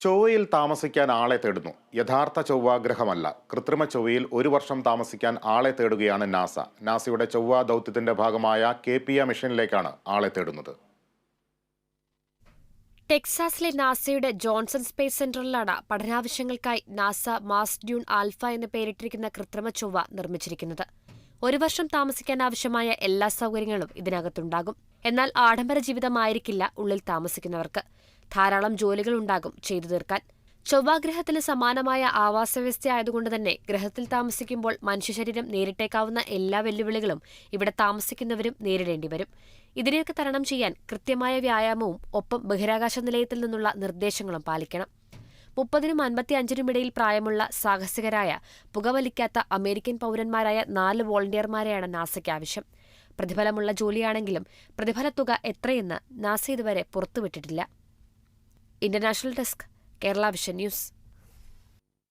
ചൊവ്വയിൽ താമസിക്കാൻ ആളെ തേടുന്നു. യഥാർത്ഥ ചൊവ്വാഗ്രഹമല്ല. കൃത്രിമ ചൊവ്വയിൽ ഒരു വർഷം താമസിക്കാൻ ആളെ തേടുകയാണ് നാസ. നാസയുടെ ചൊവ്വ ദൗത്യത്തിന്റെ ഭാഗമായ കെ പി എ മിഷനിലേക്കാണ് ആളെ തേടുന്നത്. ടെക്സാസിലെ നാസയുടെ ജോൺസൺ സ്പേസ് സെന്ററിലാണ് പഠനാവശ്യങ്ങൾക്കായി നാസ മാസ് ഡ്യൂൺ ആൽഫ എന്ന് പേരിട്ടിരിക്കുന്ന കൃത്രിമ ചൊവ്വ നിർമ്മിച്ചിരിക്കുന്നത്. ഒരു വർഷം താമസിക്കാൻ ആവശ്യമായ എല്ലാ സൗകര്യങ്ങളും ഇതിനകത്തുണ്ടാകും. എന്നാൽ ആഡംബര ജീവിതമായിരിക്കില്ല ഉള്ളിൽ താമസിക്കുന്നവർക്ക്. ധാരാളം ജോലികൾ ഉണ്ടാകും ചെയ്തു തീർക്കാൻ. ചൊവ്വാഗ്രഹത്തിന് സമാനമായ ആവാസവ്യവസ്ഥയായതുകൊണ്ട് തന്നെ ഗ്രഹത്തിൽ താമസിക്കുമ്പോൾ മനുഷ്യശരീരം നേരിട്ടേക്കാവുന്ന എല്ലാ വെല്ലുവിളികളും ഇവിടെ താമസിക്കുന്നവരും നേരിടേണ്ടി വരും. ഇതിനെയൊക്കെ തരണം ചെയ്യാൻ കൃത്യമായ വ്യായാമവും ഒപ്പം ബഹിരാകാശ നിലയത്തിൽ നിന്നുള്ള നിർദ്ദേശങ്ങളും പാലിക്കണം. മുപ്പതിനും അൻപത്തി ഇടയിൽ പ്രായമുള്ള സാഹസികരായ പുകവലിക്കാത്ത അമേരിക്കൻ പൗരന്മാരായ നാല് വോളണ്ടിയർമാരെയാണ് നാസയ്ക്ക് ആവശ്യം. പ്രതിഫലമുള്ള ജോലിയാണെങ്കിലും പ്രതിഫലത്തുക എത്രയെന്ന് നാസ ഇതുവരെ പുറത്തുവിട്ടിട്ടില്ല. International desk Kerala vision news